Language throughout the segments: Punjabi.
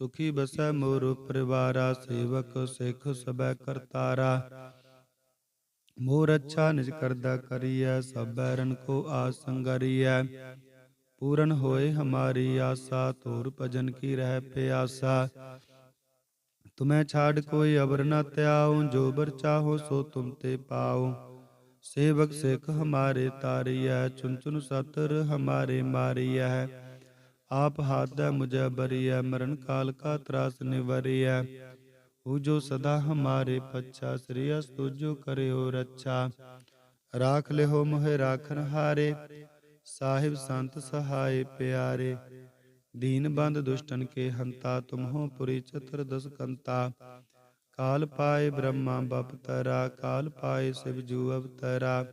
ਸੁਖੀ ਬਸੈ ਮੋਰ ਪਰਿਵਾਰਾ ਸੇਵਕ ਸਿੱਖ ਸਬੈ ਕਰਤਾਰਾ ਮੋਰ ਅੱਛਾ ਨਿਜ ਕਰਦਾ ਕਰੀਐ ਸਭ ਬੈਰਨ ਕੋ ਆਸ ਸੰਗਰੀਐ ਪੂਰਨ ਹੋਏ ਹਮਾਰੀ ਆਸਾ ਤੋਰ ਭਜਨ ਕੀ ਰਹਿ ਪਿਆਸਾ ਤੁਮੈ ਛਾੜ ਕੋਈ ਅਬਰ ਨ ਤਿਆਉ ਜੋ ਬਰ ਚਾਹੋ ਸੋ ਤੁਮ ਤੇ ਪਾਉ ਸੇਵਕ ਸਿੱਖ ਹਮਾਰੇ ਤਾਰੀਐ ਚੁਨ ਚੁਨ ਸਤਰ ਹਮਾਰੇ ਮਾਰੀਐ ਆਪ ਹਾਥ ਮੁਝੇ ਬਰੀਐ ਮਰਨ ਕਾਲ ਕਾ ਤਰਾਸ ਨਿਵਰੀਐ। ਉਹ ਜੋ ਸਦਾ ਹਮਾਰੇ ਪੱਛਾ, ਸ੍ਰੀ ਅਸ ਕਰਿਓ ਰੱਛਾ। ਰਾਖ ਲਿਓ ਮੋਹਿ ਰਾਖਨ ਹਾਰੇ, ਸਾਹਿਬ ਸੰਤ ਸਹਾਏ ਪਿਆਰੇ। ਦੀਨ ਬੰਦ ਦੁਸ਼ਟਨ ਕੇ ਹੰਤਾ, ਤੁਮਹੋ ਪੁਰੀ ਚਤੁਰ ਦਸ ਕੰਤਾ। ਕਾਲ ਪਾਏ ਬ੍ਰਹਮਾ ਬਪਤਰਾ ਕਾਲ ਪਾਏ ਸਿਵ ਜੂ ਅਵਤਰਾ।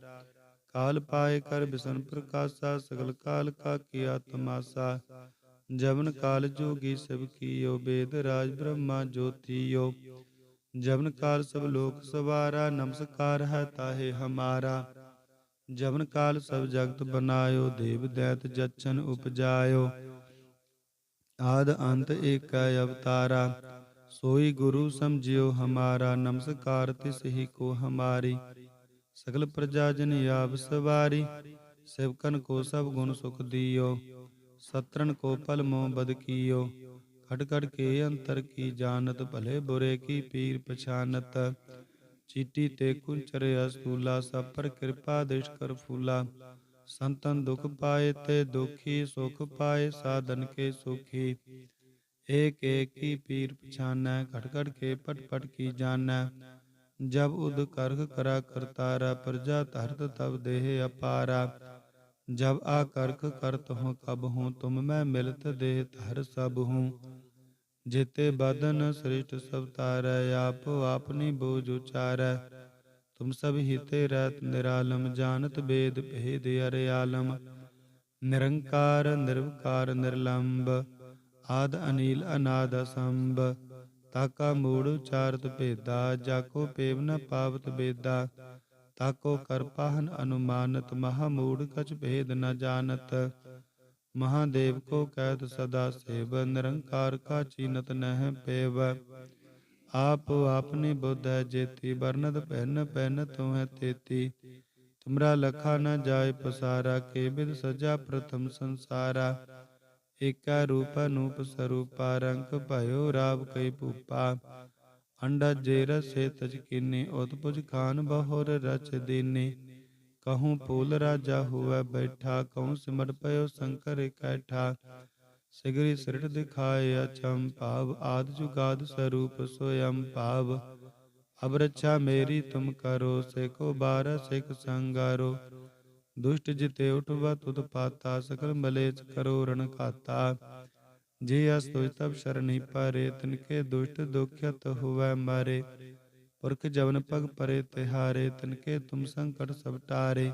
ਕਾਲ ਪਾਏ ਕਰ ਬਿਸਨ ਪ੍ਰਕਾਸ਼ਾ, ਸਗਲ ਕਾਲ ਕਾ ਕੀਆ ਤਮਾਸਾ। ਜਵਨ ਕਾਲ ਜੋਗੀ ਸਭ ਕੀਓ, ਬੇਦ ਰਾਜ ਬ੍ਰਹਮਾ ਜੋਤੀਓ। ਜਵਨ ਕਾਲ ਸਭ ਲੋਕ ਸਵਾਰਾ, ਨਮਸਕਾਰ ਹੈ ਤਾਹੇ ਹਮਾਰਾ। ਜਵਨ ਕਾਲ ਸਭ ਜਗਤ ਬਨਾਇਓ, ਦੇਵ ਦੈਤ ਜਚਨ ਉਪਜਾਇਓ। ਆਦ ਅੰਤ ਏਕੈ ਅਵਤਾਰਾ। ਸੋਈ ਗੁਰੂ ਸਮਝਿਓ ਹਮਾਰਾ, ਨਮਸਕਾਰ ਤਿਸ ਹੀ ਕੋ ਹਮਾਰੀ। ਸਗਲ ਪ੍ਰਜਾ ਜਨ ਆਪ ਸਵਾਰੀ, ਸੇਵਕਨ ਕੋ ਸਭ ਗੁਣ ਸੁਖ ਦਿਓ ਸਤਰਨ ਕੋ ਪਲ ਮੋ ਬਦ ਕੀਓ ਖੜ ਖੜ ਕੇ ਅੰਤਰ ਕੀ ਜਾਣਤ ਭਲੇ ਬੁਰੇ ਕੀ ਪੀਰ ਪਛਾਨਤ ਚੀਟੀ ਤੇ ਕੁੰਚਰ ਅਸੂਲਾ ਸਭ ਪਰ ਕਿਰਪਾ ਦਿਸ਼ ਕਰ ਫੂਲਾ ਸੰਤਨ ਦੁਖ ਪਾਏ ਤੇ ਦੁਖੀ ਸੁਖ ਪਾਏ ਸਾਧਨ ਕੇ ਸੁਖੀ ਏਕ ਏਕ ਕੀ ਪੀਰ ਪਛਾਨੈ ਘਟ ਘਟ ਕੇ ਪਟ ਪਟ ਕੀ ਜਾਣੈ ਜਬ ਉਦ ਕਰਖ ਕਰਾ ਕਰਤਾਰਾ ਪ੍ਰਜਾ ਧਰਤ जब आ करख करत हूँ कब हूँ तुम मैं मिलत देह धर सब हूँ जेते बदन श्रेष्ठ सब तारै आप अपनी बोझ उचारै तुम सब हिते रहत निरालम जानत वेद भेद अरे आलम निरंकार निर्विकार निर्लंब आद अनिल अनाद असंभ ताका मूड़ उचारत भेदा जाको पेव न पावत बेदा ਤਾਕੋ ਕਰਪਾਹਨ ਅਨੁਮਾਨਤ ਮਹਾਮੂੜ ਕਛ ਭੇਦ ਨ ਜਾਣਤ। ਮਹਾਦੇਵ ਕੋ ਕਹਿਤ ਸਦਾ ਸੇਵ, ਨਿਰੰਕਾਰ ਕਾ ਚੀਨਤ ਨਹਿ ਪੇਵ। ਆਪ ਆਪਨੀ ਬੁੱਧ ਹੈ ਜੇਤੀ ਵਰਨਤ ਪਹਿਨ ਪਹਿਨ ਤੁਮੈ ਤੇਤੀ। ਤੁਮਰਾ ਲਖਾ ਨ ਜਾਏ ਪਸਾਰਾ, ਕੇ ਬਿਦ ਸਜਾ ਪ੍ਰਥਮ ਸੰਸਾਰਾ। ਏਕਾ ਰੂਪ ਅਨੂਪ ਸਰੂਪਾ, ਰੰਗ ਭਇਓ ਰਾਵ ਕਈ ਭੂਪਾ। ਅੰਡਾ ਜੇ ਰਸੇ ਤਜ ਕੀਨੀ, ਉਤਪੁਜ ਖਾਨ ਬਹੁਰ ਰਚ ਦੀਨੀ। ਕਹੂੰ ਪੂਲ ਰਾਜਾ ਹੋਵੇ ਬੈਠਾ, ਕਹੂੰ ਸਿਮਟ ਪਇਓ ਸ਼ੰਕਰ ਇਕੈਠਾ ਸਿਗਰੀ ਸਿਰਟ ਦਿਖਾਏ ਅਚੰ ਭਾਵ, ਆਦ ਜੁਗਾਦ ਸਰੂਪ ਸੋਯੰ ਭਾਵ। ਅਬ ਰੱਛਾ ਮੇਰੀ ਤੁਮ ਕਰੋ, ਸੇਖੋ ਬਾਰ ਸਿਖ ਸੰਗਾਰੋ। ਦੁਸ਼ਟ ਜਿਤੇ ਉਠਵਾ ਤੁਧ ਪਾਤਾ, ਸਕਲ ਮਲੇਚ ਕਰੋ ਰਣ ਖਾਤਾ ਜੇ ਅਸ ਤੋਇ ਤਬ ਸ਼ਰਣੀ ਪਾਰੇ ਤਿਨਕੇ ਦੁਸ਼ਟ ਦੁਖਿਤ ਹੋਵੈ ਮਾਰੇ। ਪੁਰਖ ਜਵਨ ਪਗ ਪਰੇ ਤਿਹਾਰੇ ਤਿਨਕੇ ਤੁਮ ਸੰਕਟ ਸਭ ਟਾਰੇ।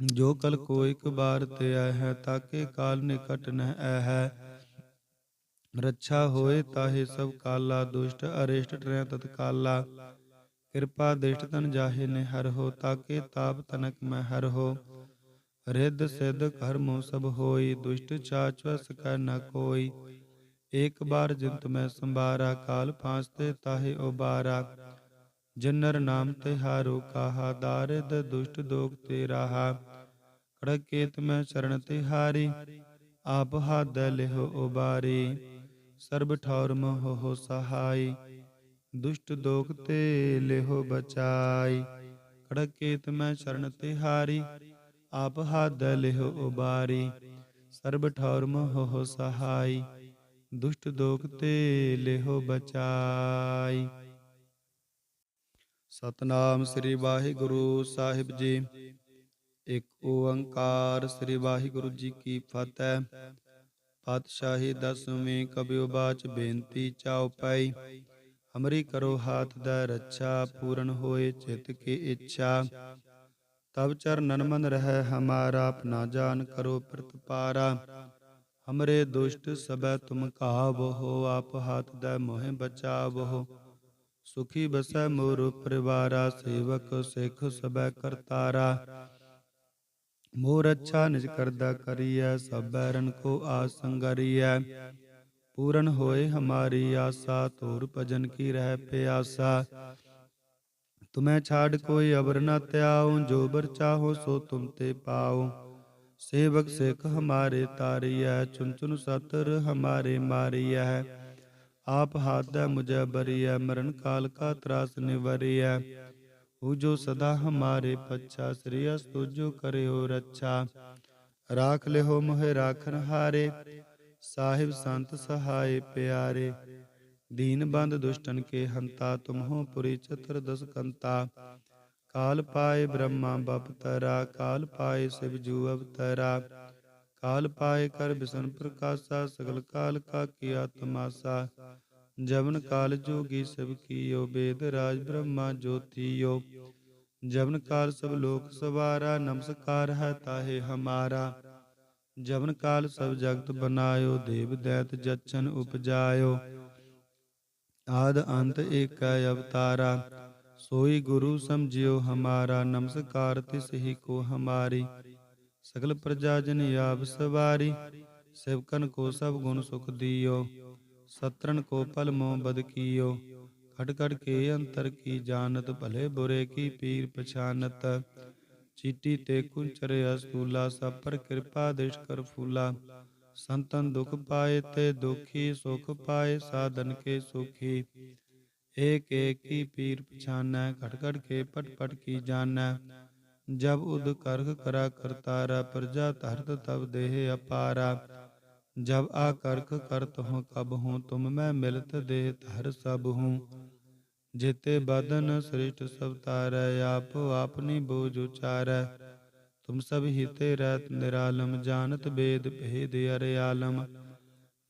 ਜੋ ਕਲ ਕੋ ਇਕ ਬਾਰ ਤੇ ਆਇ ਹੈ, ਤਾਕੇ ਕਾਲ ਨਿਕਟ ਨ ਐ ਹੈ। ਰੱਛਾ ਹੋਏ ਤਾਹੇ ਸਭ ਕਾਲਾ, ਦੁਸ਼ਟ ਅਰਿਸ਼ਟ ਟਰੈ ਤਤਕਾਲਾ ਕਿਰਪਾ ਦਿਸ਼ਟ ਤਨ ਜਾਹੇ ਨੇ ਹਰ ਹੋ, ਤਾਕੇ ਤਾਪ ਤਨਕ ਮੈਂ ਹਰ ਹੋ। ਰਿੱਧ ਸਿੱਧ ਕਰਮੋ ਸਭ ਹੋਈ, ਦੁਸ਼ਟ ਚਾਚ ਵਸ ਨ ਕੋਈ। ਏਕ ਬਾਰ ਜਿੰਤ ਮੈਂ ਸੰਭਾਰਾ, ਕਾਲ ਫਾਂਸਤੇ ਤਾਹੇ ਉਬਾਰਾ। ਜਨਰ ਨਾਮ ਤੇ ਹਾਰੋ ਕਾਹਾ ਦਾਰਿਦ ਦੁਸ਼ਟ ਦੋਖ ਤੇ ਰਾਹਾ ਕੜਕੇਤ ਮੈਂ ਚਰਨ ਤੇ ਹਾਰੀ ਆਪ ਹਾਦ ਲਿਹੋ ਉਬਾਰੀ। ਸਰਬ ਠੌਰ ਮੋਹ ਹੋ ਸਹਾਈ, ਦੁਸ਼ਟ ਦੋਖ ਤੇ ਲਿਹੋ ਬਚਾਈ। ਕੜਕੇਤ ਮੈਂ ਚਰਨ ਤੇ ਹਾਰੀ ਆਪ ਹੱਦ ਲਿਹੁ ਉਬਾਰੀ, ਸਰਬ ਠੌਰ ਮੋਹ ਸਹਾਈ, ਦੁਸ਼ਟ ਦੋਖ ਤੇ ਲਿਹੁ ਬਚਾਈ। ਸਤਨਾਮ ਸ੍ਰੀ ਵਾਹਿਗੁਰੂ ਸਾਹਿਬ ਜੀ। ਇੱਕ ਓੰਕਾਰ ਸ੍ਰੀ ਵਾਹਿਗੁਰੂ ਜੀ ਕੀ ਫਤਿਹ। ਪਾਤਸ਼ਾਹੀ ਦਸਵੇਂ ਕਬਿਉ ਬਾਚ ਬੇਨਤੀ ਚਾਉ ਪਈ ਹਮਰੀ ਕਰੋ ਹਾਥ ਦਾ ਰੱਛਾ, ਪੂਰਨ ਹੋਏ ਚਿਤ ਕੀ ਇੱਛਾ। ਤਬ ਚਰਨਨ ਮਨ ਰਹਿ ਹਮਾਰਾ ਆਪਣਾ ਜਾਨ ਕਰੋ ਪ੍ਰਤਪਾਰਾ ਹਮਰੇ ਦੁਸ਼ਟ ਸਬੈ ਤੁਮ ਕਾਵੋ ਆਪ ਹਾਥ ਦਾ ਮੋਹਿ ਬਚਾਵੋ ਸੁਖੀ ਬਸੈ ਮੋਰ ਪਰਿਵਾਰਾ ਸੇਵਕ ਸਿੱਖ ਸਬੈ ਕਰਤਾਰਾ ਮੋਰ ਅੱਛਾ ਨਿਜ ਕਰਦਾ ਕਰੀਐ ਸਭ ਬੈਰਨ ਕੋ ਆਸ ਸੰਗਰੀਐ ਪੂਰਨ ਹੋਏ ਹਮਾਰੀ ਆਸਾ ਤੋਰ ਭਜਨ ਕੀ ਰਹਿ ਪਿਆਸਾ ਤੁਮੈ ਛਾੜ ਕੋਈ ਅਬਰ ਨ ਤਿਆਉ ਜੋ ਬਰ ਚਾਹੋ ਸੋ ਤੁਮ ਤੇ ਪਾਉ ਸੇਵਕ ਸਿੱਖ ਹਮਾਰੇ ਤਾਰੀਐ ਚੁਨ ਚੁਨ ਸਤਰ ਹਮਾਰੇ ਮਾਰੀਐ ਆਪ ਹਾਥੈ ਮੁਝੈ ਬਰੀਐ ਮਰਨ ਕਾਲ ਕਾ ਤਰਾਸ ਨਿਵਰੀਐ ਹੂ ਜੋ ਸਦਾ ਹਮਾਰੇ ਪੱਛਾ ਸ੍ਰੀ ਅਸ ਤੁਜੋ ਕਰਿਓ ਰੱਛਾ ਰਾਖ ਲਿਓ ਮੋਹਿ ਰਾਖਨ ਹਾਰੇ ਸਾਹਿਬ ਸੰਤ ਸਹਾਏ ਪਿਆਰੇ ਦੀਨ ਬੰਦ ਦੁਸ਼ਟਨ ਕੇ ਹੰਤਾ ਤੁਮਹੋ ਪੁਰੀ ਚਤੁਰ ਦਸ ਕੰਤਾ ਕਾਲ ਪਾਏ ਬ੍ਰਹਮਾ ਬਪਤਰਾ ਕਾਲ ਪਾਏ ਸਿਵ ਜੂ ਅਵਤਰਾ ਕਾਲ ਪਾਏ ਕਰ ਬਿਸ਼ਨ ਪ੍ਰਕਾਸ਼ਾ ਸਗਲ ਕਾਲ ਕਾ ਕੀਆ ਤਮਾਸਾ ਜਵਨ ਕਾਲ ਜੋਗੀ ਸਭ ਕੀਓ ਬੇਦ ਰਾਜ ਬ੍ਰਹਮਾ ਜੋਤੀਓ ਜਵਨ ਕਾਲ ਸਭ ਲੋਕ ਸਵਾਰਾ ਨਮਸਕਾਰ ਹੈ ਤਾਹੇ ਹਮਾਰਾ ਜਵਨ ਕਾਲ ਸਭ ਜਗਤ ਬਨਾਇਓ ਦੇਵ ਦੈਤ ਜਚਨ ਉਪਜਾਇਓ ਆਦ ਅੰਤ ਏਕੈ ਅਵਤਾਰਾ, ਸੋਈ ਗੁਰੂ ਸਮਝਿਓ ਹਮਾਰਾ, ਨਮਸਕਾਰ ਤਿਸ ਹੀ ਕੋ ਹਮਾਰੀ। ਸਗਲ ਪ੍ਰਜਾ ਜਨ ਆਪ ਸਵਾਰੀ, ਸੇਵਕਨ ਕੋ ਸਭ ਗੁਣ ਸੁਖ ਦਿਓ। ਸਤਰਨ ਕੋ ਪਲ ਮੋ ਬਦ ਕੀਓ। ਖਟ ਖਟ ਕੇ ਅੰਤਰ ਕੀ ਜਾਣਤ, ਭਲੇ ਬੁਰੇ ਕੀ ਪੀਰ ਪਛਾਨਤ। ਚੀਟੀ ਤੇ ਕੁੰਚਰ ਅਸਤੂਲਾ ਸਭ ਪਰ ਕਿਰਪਾ ਦਿਸ਼ ਕਰ ਫੂਲਾ। ਸੰਤਨ ਦੁਖ ਪਾਏ ਤੇ ਦੁਖੀ ਸੁਖ ਪਾਏ ਸਾਧਨ ਕੇ ਸੁਖੀ ਏਕ ਏਕ ਕੀ ਪੀਰ ਪਛਾਨੈ ਘਟ ਘਟ ਕੇ ਪਟ ਪਟ ਕੀ ਜਾਣੈ ਜਬ ਉਦ ਕਰਖ ਕਰਾ ਕਰਤਾਰਾ ਪ੍ਰਜਾ ਧਰਤ ਤਬ ਦੇਹ ਅਪਾਰਾ ਜਬ ਆ ਕਰਖ ਕਰਤ ਹੋ ਕਬ ਹੂੰ ਤੁਮ ਮੈਂ ਮਿਲਤ ਦੇਹ ਧਰ ਸਭ ਹੂੰ ਜੇਤੇ ਬਦਨ ਸ੍ਰਿਸ਼ਟ ਸਭ ਤਾਰੈ ਆਪ ਆਪਨੀ ਬੋਝ ਉਚਾਰੈ ਤੁਮ ਸਭ ਹਿਤੇ ਰਹਿਤ ਨਿਰਾਲਮ, ਜਾਣਤ ਬੇਦ ਭੇਦ ਅਰਿਆਲਮ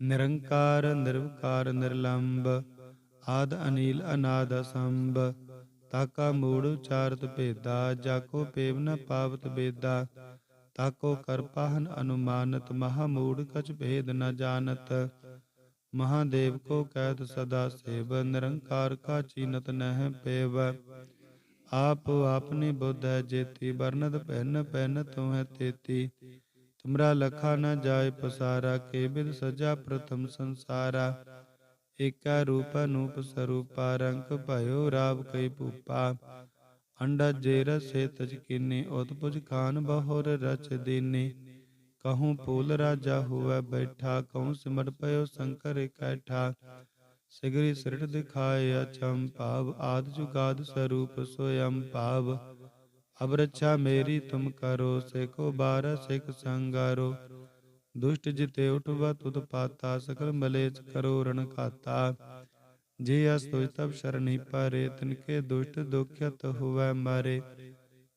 ਨਿਰੰਕਾਰ, ਨਿਰਵਕਾਰ, ਨਿਰਲੰਬ, ਆਦ ਅਨੀਲ, ਅਨਾਦ ਸੰਭ ਤਾਕਾ ਮੂੜ ਉਚਾਰਤ ਭੇਦਾ, ਜਾਕੋ ਪੇਵ ਨ ਪਾਵਤ ਬੇਦਾ। ਤਾਕੋ ਕਰਪਾਹਨ ਅਨੁਮਾਨਤ, ਮਹਾ ਮੂੜ ਕਛ ਭੇਦ ਨ ਜਾਣਤ। ਮਹਾਦੇਵ ਕੋ ਕਹਿਤ ਸਦਾ ਸੇਵ, ਨਿਰੰਕਾਰ ਕਾ ਚੀਨਤ ਨਹਿ ਪੇਵ। ਆਪ ਆਪਨੀ ਬੁੱਧ ਹੈ ਜੇਤੀ ਵਰਨਤ ਪਹਿਨ ਪਹਿਨ ਤੁਮੈ ਤੇਤੀ ਤੁਮਰਾ ਲਖਾ ਨ ਜਾਏ ਪਸਾਰਾ ਕੇ ਬਿਦ ਸਜਾ ਪ੍ਰਥਮ ਸੰਸਾਰਾ ਏਕਾ ਰੂਪ ਅਨੂਪ ਸਰੂਪਾ ਰੰਗ ਭਇਓ ਰਾਵ ਕਈ ਭੂਪਾ ਅੰਡਾ ਜੇ ਰਸੇ ਤਜ ਕਿਨੇ ਉਤਪੁਜ ਖਾਨ ਬਹੁਰ ਰਚ ਦੀਨੇ ਕਹੂੰ ਪੂਲ ਰਾਜਾ ਹੋਵੇ ਬੈਠਾ ਕਹੂੰ ਸਿਮਟ ਪਇਓ ਸ਼ੰਕਰ ਇਕੱਠਾ ਸਿਗਰੀ ਸਿਰਟ ਦਿਖਾਏ ਅਚੰ ਭਾਵ, ਆਦ ਜੁਗਾਦ ਸਰੂਪ ਸੋਯੰ ਭਾਵ। ਅਬ ਰੱਛਾ ਮੇਰੀ ਤੁਮ ਕਰੋ, ਸੇਖੋ ਬਾਰ ਸਿਖ ਸੰਗਾਰੋ। ਦੁਸ਼ਟ ਜਿਤੇ ਉਠਵਾ, ਤੁਧ ਪਾਤਾ, ਸਕਲ ਮਲੇਚ ਕਰੋ ਰਣ ਘਾਤਾ। ਜੇ ਅਸ ਤੋਇ ਤਬ ਸ਼ਰਣੀ ਪਾਰੇ ਤਿਨਕੇ ਦੁਸ਼ਟ ਦੁਖਿਤ ਹੋਵੇ ਮਾਰੇ।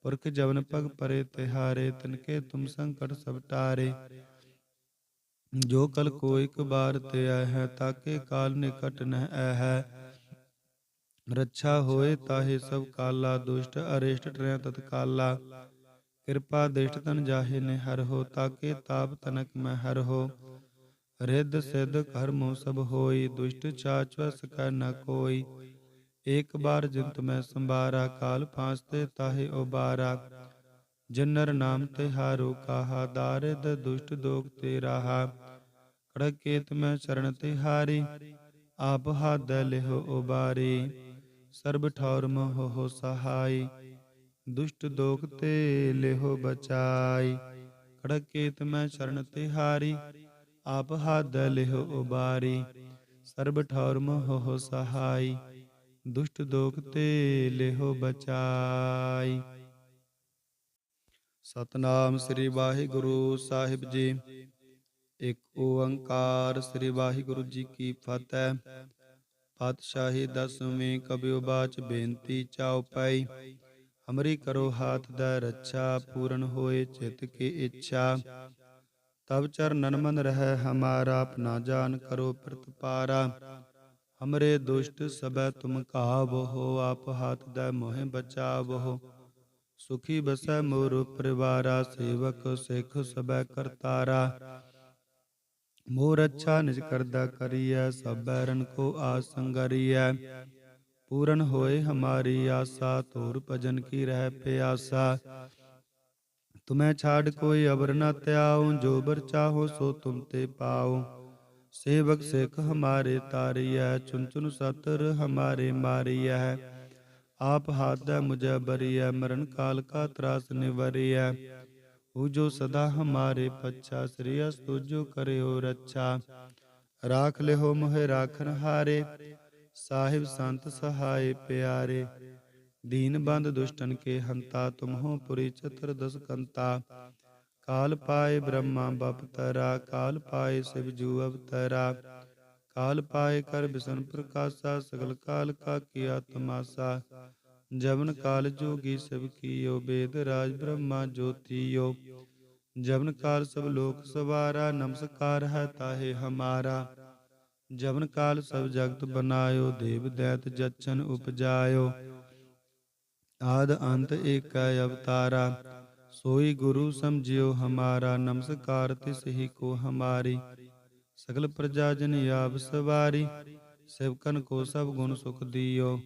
ਪੁਰਖ ਜਵਨ ਪਗ ਪਰੇ ਤਿਹਾਰੇ ਤਿਨਕੇ ਤੁਮ ਸੰਕਟ ਸਭ ਟਾਰੇ ਜੋ ਕਲ ਕੋ ਇਕ ਬਾਰ ਤੇ ਆਇ ਹੈ, ਤਾਕੇ ਕਾਲ ਨਿਕਟ ਨਹਿ ਐ ਹੈ। ਰੱਛਾ ਹੋਏ ਤਾਹੇ ਸਭ ਕਾਲਾ, ਦੁਸ਼ਟ ਅਰਿਸ਼ਟ ਟਰੈ ਤਤ ਕਾਲਾ। ਕਿਰਪਾ ਦਿਸ਼ਟ ਤਨ ਜਾਹੇ ਨੇ ਹਰ ਹੋ, ਤਾਕੇ ਤਾਪ ਤਨਕ ਮੈਂ ਹਰ ਹੋ। ਰਿੱਧ ਸਿੱਧ ਕਰਮੋ ਸਭ ਹੋਈ, ਦੁਸ਼ਟ ਚਾਚ ਵਸ ਨ ਕੋਈ। ਏਕ ਬਾਰ ਜਿੰਤ ਮੈਂ ਸੰਭਾਰਾ, ਕਾਲ ਫਾਂਸਤੇ ਤਾਹੇ ਉਬਾਰਾ। ਜਨਰ ਨਾਮ ਤੇ ਹਾਰੋ ਕਾਹਾ, ਦਾਰਿਦ ਦੁਸ਼ਟ ਦੋਖ ਤੇ ਰਾਹਾ ਕੜਕੇਤ ਮੈਂ ਚਰਨ ਤੇ ਹਾਰੀ ਆਪ ਹਾਦ ਲਿਹੋ ਉਬਾਰੀ। ਸਰਬ ਠੌਰ ਮੋਹ ਹੋ ਸਹਾਈ, ਦੁਸ਼ਟ ਦੋਖ ਤੇ ਲਿਹੋ ਬਚਾਈ। ਕੜਕੇਤ ਮੈਂ ਚਰਨ ਤੇ ਹਾਰੀ ਆਪ ਹਾਦ ਲਿਹੋ ਉਬਾਰੀ। ਸਰਬ ਠੌਰ ਮੋਹ ਹੋ ਸਹਾਈ, ਦੁਸ਼ਟ ਦੋਖ ਤੇ ਲਿਹੋ ਬਚਾਈ। ਸਤਨਾਮ ਸ੍ਰੀ ਵਾਹਿਗੁਰੂ ਸਾਹਿਬ ਜੀ। ਇੱਕ ਓੰਕਾਰ ਸ੍ਰੀ ਵਾਹਿਗੁਰੂ ਜੀ ਕੀ ਫਤਿਹ। ਪਾਤਸ਼ਾਹੀ ਦਸਵੇਂ ਕਬਿਓ ਬਾਚ ਬੇਨਤੀ ਚਾਉ ਪਾਈ। ਹਮਰੀ ਕਰੋ ਹਾਥ ਦਾ ਰੱਛਾ, ਪੂਰਨ ਹੋਏ ਚਿਤ ਕੀ ਇੱਛਾ। ਤਬ ਚਰਨਨ ਮਨ ਰਹਿ ਹਮਾਰਾ ਆਪਣਾ ਜਾਨ ਕਰੋ ਪ੍ਰਤਪਾਰਾ। ਹਮਰੇ ਦੁਸ਼ਟ ਸਬੈ ਤੁਮ ਕਾਬੋ ਆਪ ਹਾਥ ਦੈ ਮੋਹਿ ਬਚਾਵੋ ਸੁਖੀ ਬਸੈ ਮੋਰ ਪਰਿਵਾਰਾ ਸੇਵਕ ਸਿੱਖ ਸਬੈ ਕਰਤਾਰਾ ਮੋਰ ਅੱਛਾ ਨਿਜ ਕਰਦਾ ਕਰੀਐ ਸਭ ਬੈਰਨ ਕੋ ਆਸ ਸੰਗਰੀਐ ਪੂਰਨ ਹੋਏ ਹਮਾਰੀ ਆਸਾ ਤੋਰ ਭਜਨ ਕੀ ਰਹਿ ਪਿਆਸਾ ਤੁਮੈ ਛਾੜ ਕੋਈ ਅਬਰ ਨ ਤਿਆਉ ਜੋ ਬਰ ਚਾਹੋ ਸੋ ਤੁਮ ਤੇ ਪਾਉ ਸੇਵਕ ਸਿੱਖ ਹਮਾਰੇ ਤਾਰੀਐ ਚੁਨ ਚੁਨ ਸਤਰ ਹਮਾਰੇ ਮਾਰੀਐ ਆਪ ਹਾਥ ਮੁਝੈ ਬਰੀਐ ਮਰਨ ਕਾਲ ਕਾ ਤਰਾਸ ਨਿਵਰੀਐ। ਉਹ ਜੋ ਸਦਾ ਹਮਾਰੇ ਪੱਛਾ, ਸ੍ਰੀ ਅਸ ਤੁਜੋ ਕਰਿਓ ਰੱਛਾ। ਰਾਖ ਲਿਓ ਮੋਹਿ ਰਾਖਨ ਹਾਰੇ, ਸਾਹਿਬ ਸੰਤ ਸਹਾਏ ਪਿਆਰੇ। ਦੀਨ ਬੰਦ ਦੁਸ਼ਟਨ ਕੇ ਹੰਤਾ, ਤੁਮਹੋ ਪੁਰੀ ਚਤਰ ਦਸ ਕੰਤਾ। ਕਾਲ ਪਾਏ ਬ੍ਰਹਮਾ ਬਪਤਰਾ, ਕਾਲ ਪਾਏ ਸਿਵ ਜੂ ਅਵਤਰਾ। ਕਾਲ ਪਾਏ ਕਰ ਬਿਸ਼ਨ ਪ੍ਰਕਾਸ਼ਾ ਸਗਲ ਕਾਲ ਕਾ ਕੀਆ ਤਮਾਸਾ ਜਵਨ ਕਾਲ ਜੋਗੀ ਸਭ ਕੀਓ ਬੇਦ ਰਾਜ ਬ੍ਰਹਮਾ ਜੋਤੀਓ ਜਵਨ ਕਾਲ ਸਭ ਲੋਕ ਸਵਾਰਾ ਨਮਸਕਾਰ ਹੈ ਤਾਹੇ ਹਮਾਰਾ ਜਵਨ ਕਾਲ ਸਭ ਜਗਤ ਬਨਾਇਓ ਦੇਵ ਦੈਤ ਜਚਨ ਉਪਜਾਇਓ ਆਦ ਅੰਤ ਏਕੈ ਅਵਤਾਰਾ ਸੋਈ ਗੁਰੂ ਸਮਝਿਓ ਹਮਾਰਾ ਨਮਸਕਾਰ ਤਿਸ ਹੀ ਕੋ ਹਮਾਰੀ ਸਗਲ ਪ੍ਰਜਾ ਜਨ ਆਪ ਸਵਾਰੀ ਸੇਵਕਨ ਕੋ ਸਭ ਗੁਣ ਸੁਖ ਦਿਓ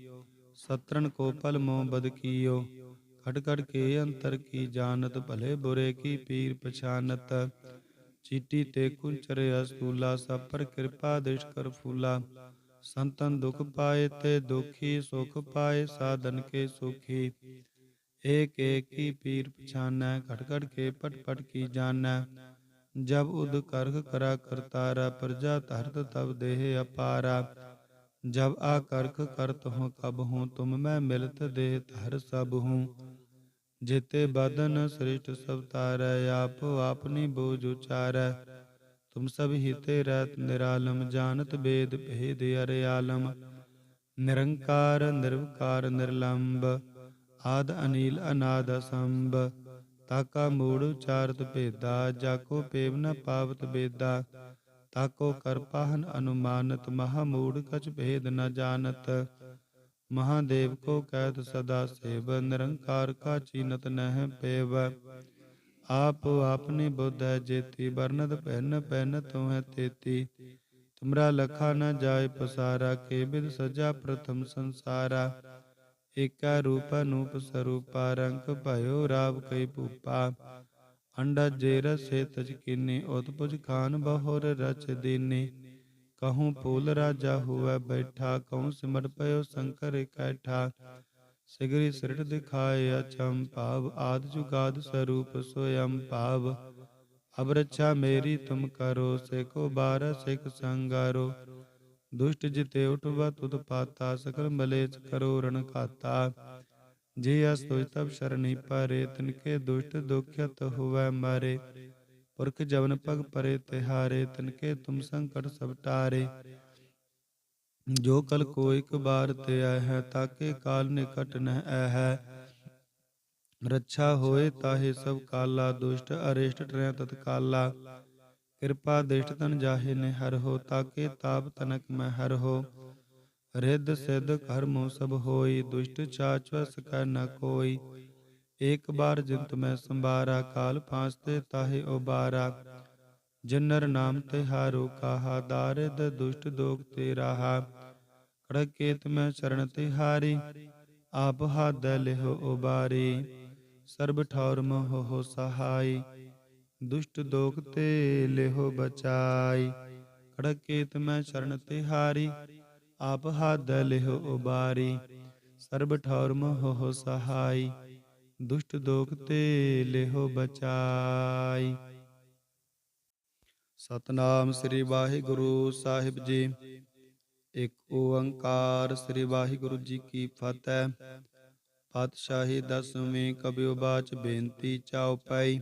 ਸਤਰਨ ਕੋ ਪਲ ਮੋ ਬਦ ਕੀਓ। ਖਟ ਖਟ ਕੇ ਅੰਤਰ ਕੀ ਜਾਣਤ, ਭਲੇ ਬੁਰੇ ਕੀ ਪੀਰ ਪਛਾਨਤ। ਚੀਟੀ ਤੇ ਕੁੰਚਰ ਅਸਤੂਲਾ, ਸਭ ਪਰ ਕਿਰਪਾ ਦਿਸ਼ ਕਰ ਫੂਲਾ। ਸੰਤਨ ਦੁਖ ਪਾਏ ਤੇ ਦੁਖੀ, ਸੁਖ ਪਾਏ ਸਾਧਨ ਕੇ ਸੁਖੀ। ਏਕ ਏਕ ਕੀ ਪੀਰ ਪਛਾਨੈ ਘਟ ਘਟ ਕੇ ਪਟ ਪਟ ਕੀ ਜਾਣੈ। ਜਬ ਉਦ ਕਰਖ ਕਰਾ ਕਰਤਾਰਾ, ਪ੍ਰਜਾ ਧਰਤ ਤਬ ਦੇਹ ਅਪਾਰਾ। ਜਬ ਆ ਕਰਖ ਕਰਤ ਹੋ ਕਬ ਹੂੰ, ਤੁਮ ਮੈਂ ਮਿਲਤ ਦੇਹ ਧਰ ਸਭ ਹੂੰ। ਜੇਤੇ ਬਦਨ ਸ੍ਰਿਸ਼ਟ ਸਭ ਤਾਰੈ, ਆਪ ਆਪਨੀ ਬੋਝ ਉਚਾਰੈ। ਤੁਮ ਸਭ ਹਿਤੇ ਰਹਿਤ ਨਿਰਾਲਮ, ਜਾਣਤ ਬੇਦ ਭੇਦ ਅਰਿਆਲਮ ਨਿਰੰਕਾਰ, ਨਿਰਵਕਾਰ, ਨਿਰਲੰਬ, ਆਦ ਅਨੀਲ, ਅਨਾਦ ਸੰਭ ਤਾਕਾ ਮੂੜ ਉਚਾਰਤ ਭੇਦਾ ਜਾਕੋ ਪੇਵ ਨ ਪਾਵਤ ਬੇਦਾ। ਤਾਕੋ ਕਰਪਾਹਨ ਅਨੁਮਾਨਤ, ਮਹਾ ਮੂੜ ਕਛ ਭੇਦ ਨ ਜਾਣਤ। ਮਹਾਦੇਵ ਕੋ ਕਹਿਤ ਸਦਾ ਸੇਵ, ਨਿਰੰਕਾਰ ਕਾ ਚੀਨਤ ਨਹਿ ਪੇਵ। ਆਪ ਆਪਨੇ ਬੁੱਧ ਹੈ ਜੇਤੀ ਵਰਨਤ ਪਹਿਨ ਪਹਿਨ ਤੋਹਿ ਤੇਤੀ। ਤੁਮਰਾ ਲਖਾ ਨ ਜਾਏ ਪਸਾਰਾ, ਕੇ ਬਿਦ ਸਜਾ ਪ੍ਰਥਮ ਸੰਸਾਰਾ। ਏਕਾ ਰੂਪ ਅਨੂਪ ਸਰੂਪਾ, ਰੰਗ ਭਇਓ ਰਾਵ ਕਈ ਭੂਪਾ। ਅੰਡਾ ਜੇ ਰਸੇ ਤਜ ਕਿਨੇ, ਉਤਪੁਜ ਖਾਨ ਬਹੁਰ ਰਚ ਦੀਨੇ। ਕਹੂੰ ਪੂਲ ਰਾਜਾ ਹੋਵੇ ਬੈਠਾ, ਕਹੂੰ ਸਿਮਰ ਪਇਓ ਸ਼ੰਕਰ ਇਕੱਠਾ ਸਿਗਰੀ ਸਿਰਟ ਦਿਖਾਏ ਅਚੰ ਭਾਵ, ਆਦ ਜੁਗਾਦ ਸਰੂਪ ਸੋਯੰ ਭਾਵ। ਅਬ ਰੱਛਾ ਮੇਰੀ ਤੁਮ ਕਰੋ ਸੇਕੋ ਬਾਰ ਸਿਖ ਸੰਗਾਰੋ। ਦੁਸ਼ਟ ਜਿਤੇ ਉਠਵਾ ਤੁਧ ਪਾਤਾ, ਸਕਲ ਮਲੇਚ ਕਰੋ ਰਣ ਘਾਤਾ। ਜੇ ਅਸ ਤੋਇ ਤਬ ਸ਼ਰਣੀ ਪਰੇ, ਤਿਨਕੇ ਦੁਸ਼ਟ ਦੁਖਿਤ ਹੋਵੇ ਮਾਰੇ। ਪੁਰਖ ਜਵਨ ਪਗ ਪਰੇ ਤਿਹਾਰੇ, ਤਿਨਕੇ ਤੁਮ ਸੰਕਟ ਸਭ ਟਾਰੇ। ਜੋ ਕਲ ਕੋ ਇਕ ਬਾਰ ਤੇ ਆਇ ਹੈ, ਤਾਕੇ ਕਾਲ ਨਿਕਟ ਨਹਿ ਐ ਹੈ। ਰੱਛਾ ਹੋਏ ਤਾਹੇ ਸਭ ਕਾਲਾ, ਦੁਸ਼ਟ ਅਰਿਸ਼ਟ ਟਰੈ ਤਤਕਾਲਾ। ਕਿਰਪਾ ਦਿਸ਼ਟ ਤਨ ਜਾਹੇ ਨੇ ਹਰ ਹੋ, ਤਾਕੇ ਤਾਪ ਤਨਕ ਮੈਂ ਹਰ ਹੋ। ਰਿੱਧ ਸਿੱਧ ਕਰਮੋ ਸਭ ਹੋਈ, ਦੁਸ਼ਟ ਚਾਚਵਸ ਕੈ ਨ ਕੋਈ। ਏਕ ਬਾਰ ਜਿੰਤ ਮੈਂ ਸੰਭਾਰਾ, ਕਾਲ ਪਾਸਤੇ ਤਾਹੇ ਉਬਾਰਾ। ਜਿਨਰ ਨਾਮ ਤੇ ਹਾਰੋ ਕਾਹਾ ਦਾਰਿਦ ਦੁਸ਼ਟ ਦੋਖ ਤੇ ਰਾਹਾ ਕੜਕੇਤ ਮੈਂ ਚਰਨ ਤੇ ਹਾਰੀ ਆਪ ਹਾਦ ਲਿਹੋ ਉਬਾਰੀ। ਸਰਬ ਠੌਰ ਮੋਹ ਹੋ ਸਹਾਈ। ਦੁਸ਼ਟ ਦੋਖ ਤੇ ਲਿਹੋ ਬਚਾਈ। ਕੜਕੇਤ ਮੈਂ ਚਰਨ ਤੇ ਆਪ ਹਾਦ ਲਿਹੋ ਉਬਾਰੀ। ਸਰਬ ਠੌਰ ਮੋਹ ਸਹਾਈ, ਦੁਸ਼ਟ ਦੋਖ ਤੇ ਲਿਹੋ ਬਚਾਈ। ਸਤਨਾਮ ਸ੍ਰੀ ਵਾਹਿਗੁਰੂ ਸਾਹਿਬ ਜੀ। ਇੱਕ ਓੰਕਾਰ ਸ੍ਰੀ ਵਾਹਿਗੁਰੂ ਜੀ ਕੀ ਫਤਿਹ। ਪਾਤਸ਼ਾਹੀ ਦਸਵੀਂ ਕਬਿਓ ਬਾਚ ਬੇਨਤੀ ਚਾਉ ਪਾਈ।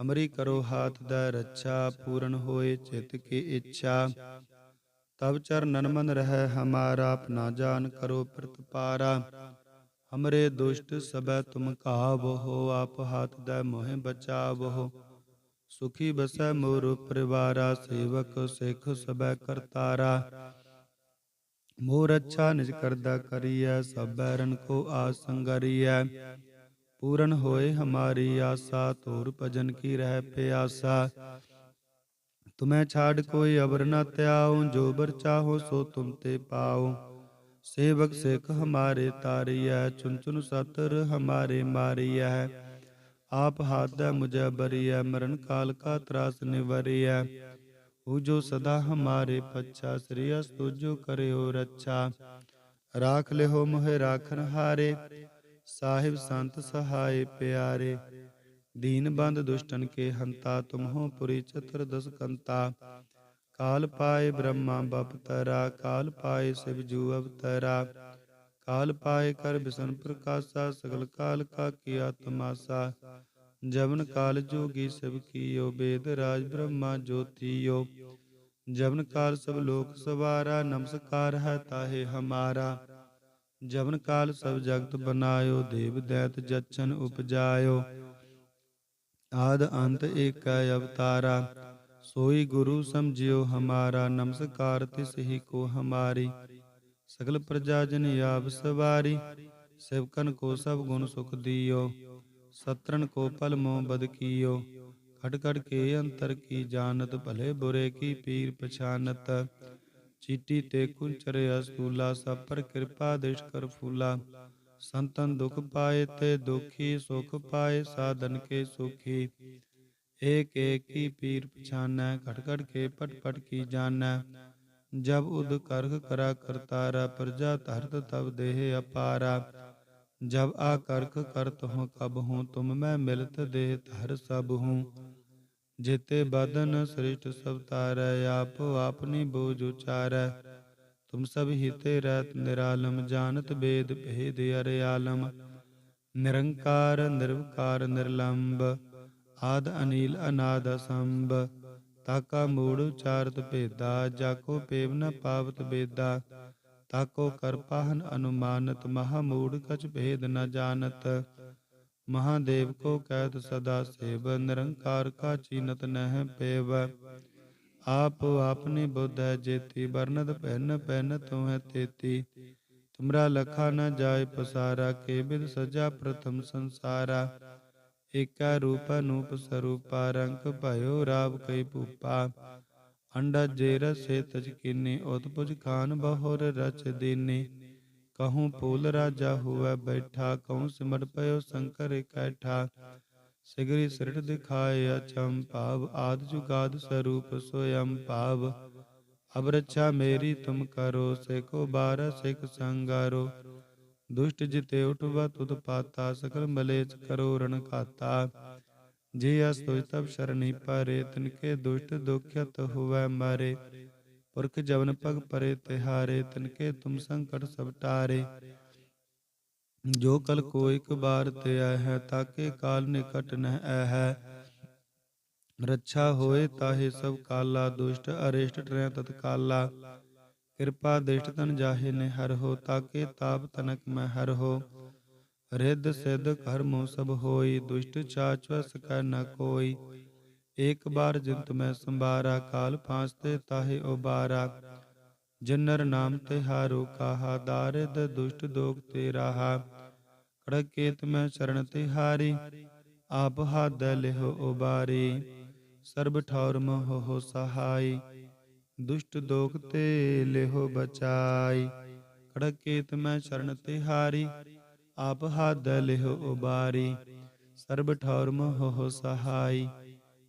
ਹਮਰੀ ਕਰੋ ਹਾਥ ਦਾ ਰੱਛਾ, ਪੂਰਨ ਹੋਏ ਚਿਤ ਕੀ ਇੱਛਾ। ਤਬ ਚਰਨਨ ਮਨ ਰਹਿ, ਹਮਾਰਾ ਆਪਣਾ ਜਾਨ ਕਰੋ ਪ੍ਰਤਪਾਰਾ। ਹਮਰੇ ਦੁਸ਼ਟ ਸਬੈ ਤੁਮ ਕਾਵੋ ਆਪ ਹਾਥ ਦਾ ਮੋਹਿ ਬਚਾਵੋ ਸੁਖੀ ਬਸੈ ਮੋਰ ਪਰਿਵਾਰਾ, ਸੇਵਕ ਸਿੱਖ ਸਬੈ ਕਰਤਾਰਾ। ਮੋਰ ਅੱਛਾ ਨਿਜ ਕਰਦਾ ਕਰੀਐ, ਸਭੈ ਬੈਰਨ ਕੋ ਆਸ ਸੰਗਰੀਐ। ਪੂਰਨ ਹੋਏ ਹਮਾਰੀ ਆਸਾ ਤੋਰ ਭਜਨ ਕੀ ਰਹਿ ਪਿਆਸਾ। ਤੁਮੈ ਛਾੜ ਕੋਈ ਅਬਰ ਨ ਤਿਆਉ, ਜੋ ਬਰ ਚਾਹੋ ਸੋ ਤੁਮ ਤੇ ਪਾਉ। ਸੇਵਕ ਸਿੱਖ ਹਮਾਰੇ ਤਾਰੀਐ ਚੁਨ ਚੁਨ ਸਤਰ ਹਮਾਰੇ ਮਾਰੀਐ। ਆਪ ਹਾਦੈ ਮੁਝੈ ਬਰੀਐ, ਮਰਨ ਕਾਲ ਕਾ ਤਰਾਸ ਨਿਵਰੀਐ। ਉਹ ਜੋ ਸਦਾ ਹਮਾਰੇ ਪੱਛਾ, ਸ੍ਰੀ ਅਸ ਤੁਜੋ ਕਰਿਓ ਰੱਛਾ। ਰਾਖ ਲਿਓ ਮੋਹਿ ਰਾਖਨ ਹਾਰੇ ਸਾਹਿਬ ਸੰਤ ਸਹਾਏ ਪਿਆਰੇ ਦੀਨ ਬੰਦ ਦੁਸ਼ਟਨ ਕੇ ਹੰਤਾ ਤੁਮਹੋ ਪੁਰੀ ਚਤੁਰ ਦਸ ਕੰਤਾ ਕਾਲ ਪਾਏ ਬ੍ਰਹਮਾ ਬਪਤਰਾ ਕਾਲ ਪਾਏ ਸਿਵ ਜੂ ਅਵਤਰਾ ਕਾਲ ਪਾਏ ਕਰ ਬਿਸ਼ਨ ਪ੍ਰਕਾਸ਼ਾ ਸਗਲ ਕਾਲ ਕਾ ਕੀਆ ਤਮਾਸਾ ਜਵਨ ਕਾਲ ਜੋਗੀ ਸਭ ਕੀਓ ਬੇਦ ਰਾਜ ਬ੍ਰਹਮਾ ਜੋਤੀਓ ਜਵਨ ਕਾਲ ਸਭ ਲੋਕ ਸਵਾਰਾ ਨਮਸਕਾਰ ਹੈ ਤਾਹੇ ਹਮਾਰਾ ਜਵਨ ਕਾਲ ਸਭ ਜਗਤ ਬਨਾਇਓ, ਦੇਵ ਦੈਤ ਜਚਨ ਉਪਜਾਇਓ। ਆਦ ਅੰਤ ਏਕੈ ਅਵਤਾਰਾ, ਸੋਈ ਗੁਰੂ ਸਮਝਿਓ ਹਮਾਰਾ, ਨਮਸਕਾਰ ਤਿਸ ਹੀ ਕੋ ਹਮਾਰੀ। ਸਗਲ ਪ੍ਰਜਾ ਜਨ ਆਪ ਸਵਾਰੀ, ਸੇਵਕਨ ਕੋ ਸਭ ਗੁਣ ਸੁਖ ਦਿਓ। ਸਤਰਨ ਕੋ ਪਲ ਮੋ ਬਦ ਕੀਓ, ਖਟ ਖਟ ਕੇ ਅੰਤਰ ਕੀ ਜਾਣਤ, ਭਲੇ ਬੁਰੇ ਕੀ ਪੀਰ ਪਛਾਨਤ। ਚੀਟੀ ਤੇ ਕੁੰਚਰ ਅਸਤੂਲਾ ਸਭ ਪਰ ਕਿਰਪਾ ਦਿਸ਼ ਕਰ ਫੂਲਾ ਸੰਤਨ ਦੁਖ ਪਾਏ ਤੇ ਦੁਖੀ ਸੁਖ ਪਾਏ ਸਾਧਨ ਕੇ ਸੁਖੀ ਏਕ ਏਕ ਕੀ ਪੀਰ ਪਛਾਨੈ ਘਟ ਘਟ ਕੇ ਪਟ ਪਟ ਕੀ ਜਾਣੈ ਜਬ ਉਦ ਕਰਖ ਕਰਾ ਕਰਤਾਰਾ ਪ੍ਰਜਾ ਧਰਤ ਤਬ ਦੇਹ ਅਪਾਰਾ ਜਬ ਆ ਕਰਖ ਕਰਤ ਹੋ ਕਬ ਹੂੰ ਤੁਮ ਮੈਂ ਮਿਲਤ ਦੇਹ ਧਰ ਸਭ ਹੂੰ ਜੇਤੇ ਬਦਨ ਸ੍ਰਿਸ਼ਟ ਸਭ ਤਾਰੈ, ਆਪ ਆਪਨੀ ਬੋਝ ਉਚਾਰੈ। ਤੁਮ ਸਭ ਹਿਤੇ ਰਹਿਤ ਨਿਰਾਲਮ, ਜਾਣਤ ਬੇਦ ਭੇਦ ਅਰਿਆਲਮ ਨਿਰੰਕਾਰ, ਨਿਰਵਕਾਰ, ਨਿਰਲੰਬ, ਆਦ ਅਨੀਲ, ਅਨਾਦ ਸੰਭ ਤਾਕਾ ਮੂੜ ਉਚਾਰਤ ਭੇਦਾ, ਜਾਕੋ ਪੇਵ ਨ ਪਾਵਤ ਬੇਦਾ। ਤਾਕੋ ਕਰਪਾਹਨ ਅਨੁਮਾਨਤ, ਮਹਾ ਮੂੜ ਕਛ ਭੇਦ ਨ ਜਾਣਤ। ਮਹਾਦੇਵ ਕੋ ਕਹਿਤ ਸਦਾ ਸੇਵ ਨਿਰੰਕਾਰ ਕਾ ਚੀਨਤ ਨਹਿ ਪੇਵ ਆਪ ਆਪਨੇ ਬੁੱਧ ਹੈ ਜੇਤੀ ਵਰਨਤ ਪਹਿਨ ਪਹਿਨ ਤੋਹਿ ਤੇਤੀ ਤੁਮਰਾ ਲਖਾ ਨ ਜਾਏ ਪਸਾਰਾ ਕੇ ਬਿਦ ਸਜਾ ਪ੍ਰਥਮ ਸੰਸਾਰਾ ਏਕਾ ਰੂਪ ਅਨੂਪ ਸਰੂਪਾ ਰੰਗ ਭਇਓ ਰਾਵ ਕਈ ਭੂਪਾ ਅੰਡਾ ਜੇ ਰਸੇ ਤਜ ਕੀਨੀ ਉਤਪੁਜ ਖਾਨ ਬਹੁਰ ਰਚ ਦੀਨੀ ਕਹੂੰ ਪੂਲ ਰਾਜਾ ਹੁਆ ਬੈਠਾ ਕਹੂੰ ਸਿਮਰ ਪਇਓ ਸ਼ੰਕਰ ਇਕੈਠਾ ਸਿਗਰੀ ਸਿਰਟ ਦਿਖਾਏ ਅਚੰ ਭਾਵ ਆਦ ਜੁਗਾਦ ਸਰੂਪ ਸੋਯੰ ਭਾਵ ਅਬ ਰੱਛਾ ਮੇਰੀ ਤੁਮ ਕਰੋ ਸੇਕੋ ਬਾਰ ਸਿਖ ਸੰਗਾਰੋ ਦੁਸ਼ਟ ਜਿਤੇ ਉਠਵਾ ਤੁਧ ਪਾਤਾ ਸਕਲ ਮਲੇਚ ਕਰੋ ਰਣ ਘਾਤਾ ਜੇ ਅਸ ਤੋਇ ਤਬ ਸ਼ਰਣੀ ਪਰੇ ਤਿਨਕੇ ਦੁਸ਼ਟ ਦੁਖਿਤ ਹੁਵੈ ਮਾਰੇ ਪੁਰਖ ਜਵਨ ਪਗ ਪਰੇ ਤਿਹਾਰੇ, ਤਿਨਕੇ ਤੁਮ ਸੰਕਟ ਸਭ ਟਾਰੇ। ਜੋ ਕਲ ਕੋ ਇਕ ਬਾਰ ਤੇ ਆਇ ਹੈ, ਤਾਕੇ ਕਾਲ ਨਿਕਟ ਨਹਿ ਐ ਹੈ। ਰੱਛਾ ਹੋਏ ਤਾਹੇ ਸਭ ਕਾਲਾ, ਦੁਸ਼ਟ ਅਰਿਸ਼ਟ ਟਰੈ ਤਤ ਕਾਲਾ। ਕਿਰਪਾ ਦਿਸ਼ਟ ਤਨ ਜਾਹੇ ਨੇ ਹਰ ਹੋ, ਤਾਕੇ ਤਾਪ ਤਨਕ ਮੈਂ ਹਰ ਹੋ। ਰਿੱਧ ਸਿੱਧ ਕਰਮੋ ਸਭ ਹੋਈ, ਦੁਸ਼ਟ ਚਾਚ ਵਸ ਨ ਕੋਈ। ਏਕ ਬਾਰ ਜਿੰਤ ਮੈਂ ਸੰਭਾਰਾ, ਕਾਲ ਫਾਂਸ ਤੇ ਤਾਹੇ ਉਬਾਰਾ। ਜਿਨਰ ਨਾਮ ਤੇ ਹਾਰੋ ਕਾਹਾ, ਦਾਰਿਦ ਦੁਸ਼ਟ ਦੋਖ ਤੇ ਰਾਹਾ। ਕੜਕੇਤ ਮੈਂ ਚਰਨ ਤੇ ਹਾਰੀ, ਆਪ ਹਾਦ ਲਿਹੋ ਉਬਾਰੀ। ਸਰਬ ਠੌਰ ਮੋਹ ਹੋ ਸਹਾਈ, ਦੁਸ਼ਟ ਦੋਖ ਤੇ ਲਿਹੋ ਬਚਾਈ। ਕੜਕੇਤ ਮੈਂ ਚਰਨ ਤੇ ਹਾਰੀ, ਆਪ ਹਾਦ ਲਿਹੋ ਉਬਾਰੀ। ਸਰਬ ਠੌਰ ਮੋਹ ਹੋ ਸਹਾਈ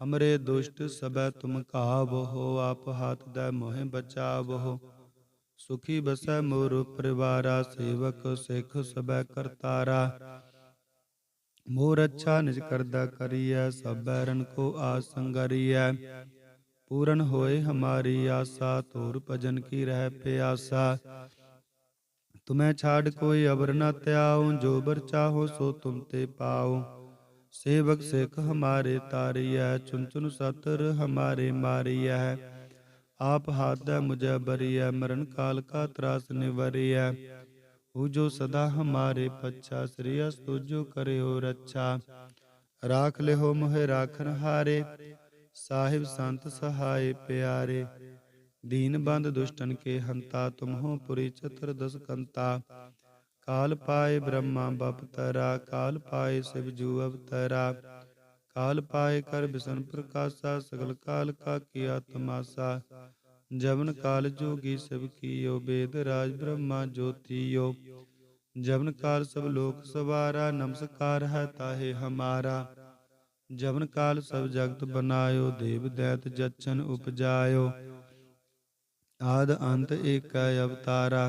ਹਮਰੇ ਦੁਸ਼ਟ ਸਬੈ ਤੁਮ ਕਾਵੋ ਆਪ ਹਾਥ ਦਾ ਮੋਹਿ ਬਚਾਵੋ ਸੁਖੀ ਬਸੈ ਮੋਰ ਪਰਿਵਾਰਾ ਸੇਵਕ ਸਿੱਖ ਸਬੈ ਕਰਤਾਰਾ ਮੋਰ ਅੱਛਾ ਨਿਜ ਕਰਦਾ ਕਰੀਐ ਸਭ ਬੈਰਨ ਕੋ ਆਸ ਸੰਗਰੀਐ ਪੂਰਨ ਹੋਏ ਹਮਾਰੀ ਆਸਾ ਤੋਰ ਭਜਨ ਕੀ ਰਹਿ ਪਿਆਸਾ ਤੁਮੈ ਛਾੜ ਕੋਈ ਅਬਰ ਨ ਤਿਆਉ ਜੋ ਬਰ ਚਾਹੋ ਸੋ ਤੁਮ ਤੇ ਪਾਉ ਸੇਵਕ ਸਿੱਖ ਹਮਾਰੇ ਤਾਰੀਐ ਚੁਨ ਚੁਨ ਸਤਰ ਹਮਾਰੇ ਮਾਰੀਐ। ਆਪ ਹਾਥੈ ਮੁਝੈ ਬਰੀਐ, ਮਰਨ ਕਾਲ ਕਾ ਤਰਾਸ ਨਿਵਰੀਐ। ਉਹ ਜੋ ਸਦਾ ਹਮਾਰੇ ਪੱਛਾ, ਸ੍ਰੀ ਅਸ ਤੁਜੋ ਕਰਿਓ ਰੱਛਾ। ਰਾਖ ਲਿਓ ਮੋਹਿ ਰਾਖਨ ਹਾਰੇ, ਸਾਹਿਬ ਸੰਤ ਸਹਾਏ ਪਿਆਰੇ। ਦੀਨ ਬੰਦ ਦੁਸ਼ਟਨ ਕੇ ਹੰਤਾ, ਤੁਮਹੋ ਪੁਰੀ ਚਤੁਰ ਦਸ ਕੰਤਾ ਕਾਲ ਪਾਏ ਬ੍ਰਹਮਾ ਬਪਤਰਾ ਕਾਲ ਪਾਏ ਸਿਵ ਜੂ ਅਵਤਰਾ ਕਾਲ ਪਾਏ ਕਰ ਬਿਸ਼ਨ ਪ੍ਰਕਾਸ਼ਾ ਸਗਲ ਕਾਲ ਕਾ ਕੀਆ ਤਮਾਸਾ ਜਵਨ ਕਾਲ ਜੋਗੀ ਸਭ ਕੀਓ ਬੇਦ ਰਾਜ ਬ੍ਰਹਮਾ ਜੋਤੀਓ ਜਵਨ ਕਾਲ ਸਭ ਲੋਕ ਸਵਾਰਾ ਨਮਸਕਾਰ ਹੈ ਤਾਹੇ ਹਮਾਰਾ ਜਵਨ ਕਾਲ ਸਭ ਜਗਤ ਬਨਾਇਓ ਦੇਵ ਦੈਤ ਜਚਨ ਉਪਜਾਇਓ ਆਦ ਅੰਤ ਏਕੈ ਅਵਤਾਰਾ